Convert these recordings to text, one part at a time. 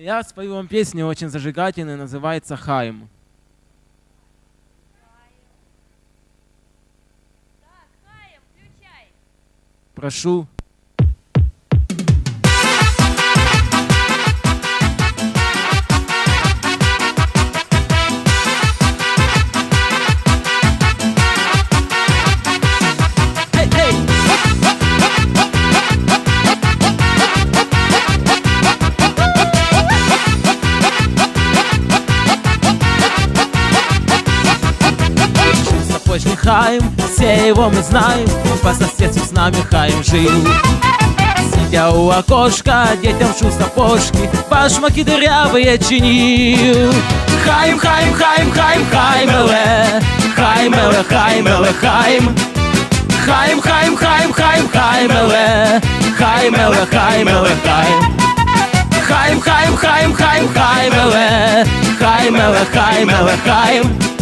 Я спою вам песню очень зажигательную, называется «Хайм». Прошу. Сапожный Хайм, все его мы знаем По соседству с нами Хайм жил Сидя у окошка, детям шу сапожки Башмаки дырявые чинил Хайм, Хайм, Хайм, Хайм, Хаймеле Хаймеле, Хаймеле, Хайм Хайм, Хайм, Хайм, Хайм, Хаймеле Хаймеле, Хаймеле, Хайм Хайм, Хайм, Хайм, Хайм, Хаймеле Хаймеле, Хаймеле, Хайм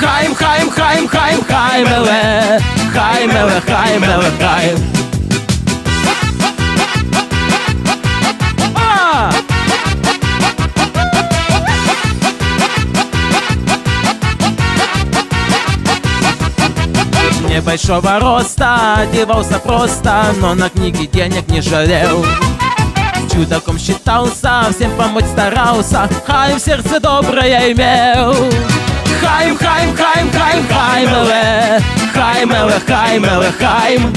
Хайм, Хайм, Хайм, Хайм, Хаймеле Хаймеле, Хаймеле, Хайм А! Небольшого роста, одевался просто, но на книги денег не жалел. Чудаком считался, всем помочь старался, Хайм в сердце доброе имел. Хаймеле, Хаймеле, Хайм.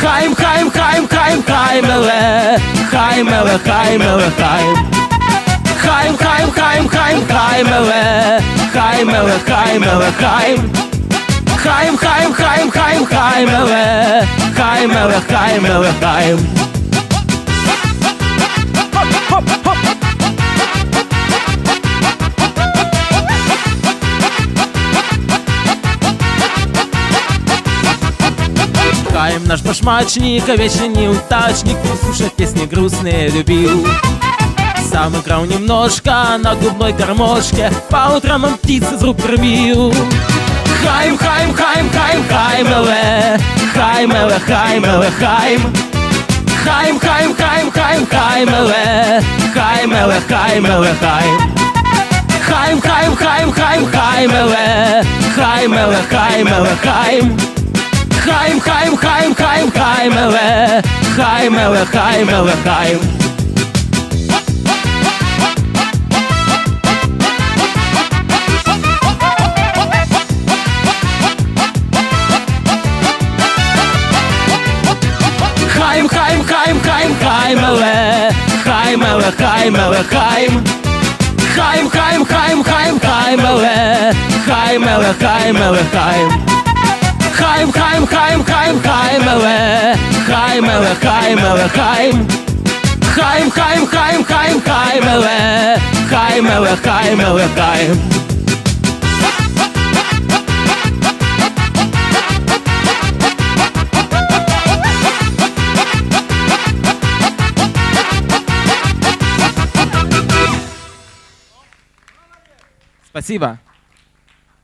Хайм, Хайм, Хайм, Хайм, Хаймеле, Хаймеле, Хаймеле, Хайм. Хайм, Хайм, Хайм, Хайм, Хаймеле, Хаймеле, Хаймеле, Хайм. Хайм, Хайм, Хайм, Хайм, Хаймеле, Хаймеле, Хаймеле, Хайм. Хайм наш башмачник, а вечный неудачник Слушать песни грустные любил. Сам играл немножко на губной гармошке По утрам он птиц из рук кормил. Хайм, Хайм, Хайм, Хайм, Хаймеле Хаймеле, Хаймеле, Хайм Хайм, Хайм, Хайм, Хайм, Хаймеле Хаймеле, Хаймеле, Хайм Хайм, Хайм, Хайм, Хайм, Хаймеле Хаймеле, Хаймеле, Хайм Хайм, Хайм, Хайм, Хайм, Хаймеле Хаймеле, Хаймеле, Хайм Хайм, Хайм, Хайм, Хайм, Хаймеле Хаймеле, Хаймеле, Хайм Хайм, Хайм, Хайм, Хайм, Хаймеле Хаймеле, Хаймеле, Хайм Хайм, Хайм, Хайм, Хайм, Хаймеле Хаймеле, Хаймеле, Хайм Хайм, Хайм, Хайм, Хайм, Хаймеле Хаймеле, Хаймеле, Хайм. Спасибо.